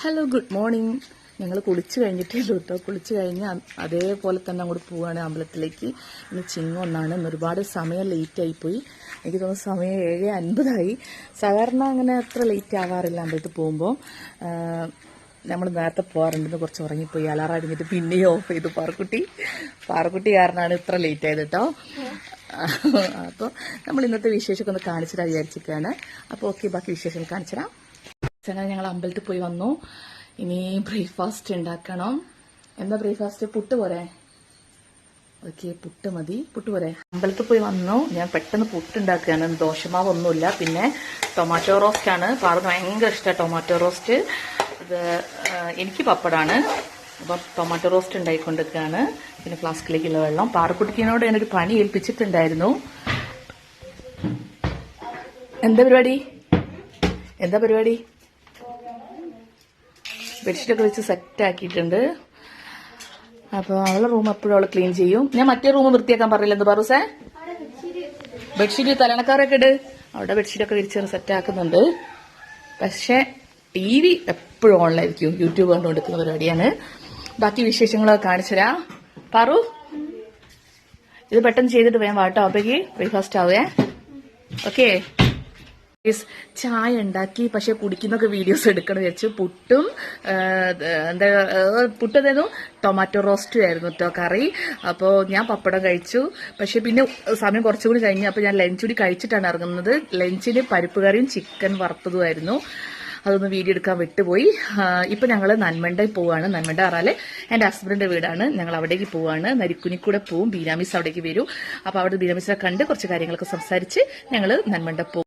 Hello good morning ഞങ്ങൾ കുളിച്ച് കഴിഞ്ഞിട്ടേ കേട്ടോ കുളിച്ച് കഴിഞ്ഞ് അതേപോലെ തന്നെ അങ്ങോട്ട് പോവുകയാണ് അമ്പലത്തിലേക്ക്. ഇന്ന് ചിങ്ങൊന്നാണ് ഇന്ന് ഒരുപാട് സമയം ലേറ്റ് ആയിപ്പോയി എനിക്ക് തോന്നുന്നു സമയം ഏഴ് അൻപതായി. സാധാരണ അങ്ങനെ അത്ര ലേറ്റ് ആവാറില്ല അമ്പലത്തിൽ പോകുമ്പോൾ നമ്മൾ നേരത്തെ പോകാറുണ്ടെന്ന് കുറച്ച് ഉറങ്ങിപ്പോയി. അലാറം അടിഞ്ഞിട്ട് പിന്നെയും ഓഫ് ചെയ്തു. പാറക്കുട്ടി പാറക്കുട്ടി കാരണമാണ് ഇത്ര ലേറ്റ് ആയത് കേട്ടോ അപ്പോൾ നമ്മൾ ഇന്നത്തെ വിശേഷമൊക്കെ ഒന്ന് കാണിച്ചിട്ടാണ് വിചാരിച്ചിരിക്കുകയാണ്. അപ്പോൾ ഓക്കെ ബാക്കി വിശേഷം കാണിച്ചുതരാം അങ്ങനെ ഞങ്ങൾ അമ്പലത്തിൽ പോയി വന്നു. ഇനി ബ്രേക്ക്ഫാസ്റ്റ് ഉണ്ടാക്കണം. എന്താ ബ്രേക്ക്ഫാസ്റ്റ് പുട്ട് പോരെ? ഓക്കെ പുട്ട് മതി. പുട്ട് പോരെ? അമ്പലത്തിൽ പോയി വന്നു. ഞാൻ പെട്ടെന്ന് പുട്ട് ഉണ്ടാക്കുകയാണ്. ദോശമാവ് ഒന്നുമില്ല. പിന്നെ ടൊമാറ്റോ റോസ്റ്റ് ആണ്. പാറുന്ന ഭയങ്കര ഇഷ്ടമാണ് ടൊമാറ്റോ റോസ്റ്റ് ഇത് എനിക്ക് പപ്പടാണ്. അപ്പം ടൊമാറ്റോ റോസ്റ്റ് ഉണ്ടായിക്കൊണ്ടിരിക്കുകയാണ്. പിന്നെ ഫ്ലാസ്കിലേക്കുള്ള വെള്ളം. പാറക്കുട്ടിക്കിനോട് ഞാനൊരു പണി ഏൽപ്പിച്ചിട്ടുണ്ടായിരുന്നു. എന്താ പരിപാടി? എന്താ പരിപാടി? ബെഡ്ഷീറ്റൊക്കെ വെച്ച് സെറ്റ് ആക്കിയിട്ടുണ്ട് അപ്പോൾ അവളെ റൂം എപ്പോഴും അവൾ ക്ലീൻ ചെയ്യും. ഞാൻ മറ്റേ റൂം വൃത്തിയാക്കാൻ പറയില്ല എന്ത് പറൂസേ? ബെഡ്ഷീറ്റ് തലണക്കാരൊക്കെ ഇട്. അവിടെ ബെഡ്ഷീറ്റൊക്കെ വിരിച്ച് സെറ്റ് ആക്കുന്നുണ്ട് പക്ഷേ ടി വി എപ്പോഴും ഓൺലായിരിക്കും യൂട്യൂബ് കണ്ടുകൊടുക്കുന്ന പരിപാടിയാണ്. ബാക്കി വിശേഷങ്ങളൊക്കെ കാണിച്ചുതരാ പറു ഇത് പെട്ടെന്ന് ചെയ്തിട്ട് വേണം വാട്ടോ അപ്പേക്ക് ബ്രേക്ക്ഫാസ്റ്റ് ആവേ. ഓക്കേ ചായ ഉണ്ടാക്കി പക്ഷെ കുടിക്കുന്നൊക്കെ വീഡിയോസ് എടുക്കണം വിചാരിച്ചു. പുട്ടും എന്താ പുട്ടതായിരുന്നു ടൊമാറ്റോ റോസ്റ്റും ആയിരുന്നു കേട്ടോ കറി. അപ്പോൾ ഞാൻ പപ്പടം കഴിച്ചു. പക്ഷെ പിന്നെ സമയം കുറച്ചുകൂടി കഴിഞ്ഞു അപ്പോൾ ഞാൻ ലഞ്ച് കൂടി കഴിച്ചിട്ടാണ് ഇറങ്ങുന്നത്. ലഞ്ചിന് പരിപ്പ് കറിയും ചിക്കൻ വറുത്തതുമായിരുന്നു അതൊന്ന് വീഡിയോ എടുക്കാൻ വിട്ടുപോയി. ഇപ്പം ഞങ്ങൾ നന്മണ്ടയിൽ പോവാണ്. നന്മണ്ട ആറാൽ എന്റെ ഹസ്ബൻഡിന്റെ വീടാണ്. ഞങ്ങൾ അവിടേക്ക് പോവാണ്. നരിക്കുനിക്കൂടെ പോവും. ബീനാമിസ് അവിടേക്ക് വരും. അപ്പോൾ അവിടെ ബീനാമിസിനെ കണ്ട് കുറച്ച് കാര്യങ്ങളൊക്കെ സംസാരിച്ച് ഞങ്ങൾ നന്മണ്ട പോകും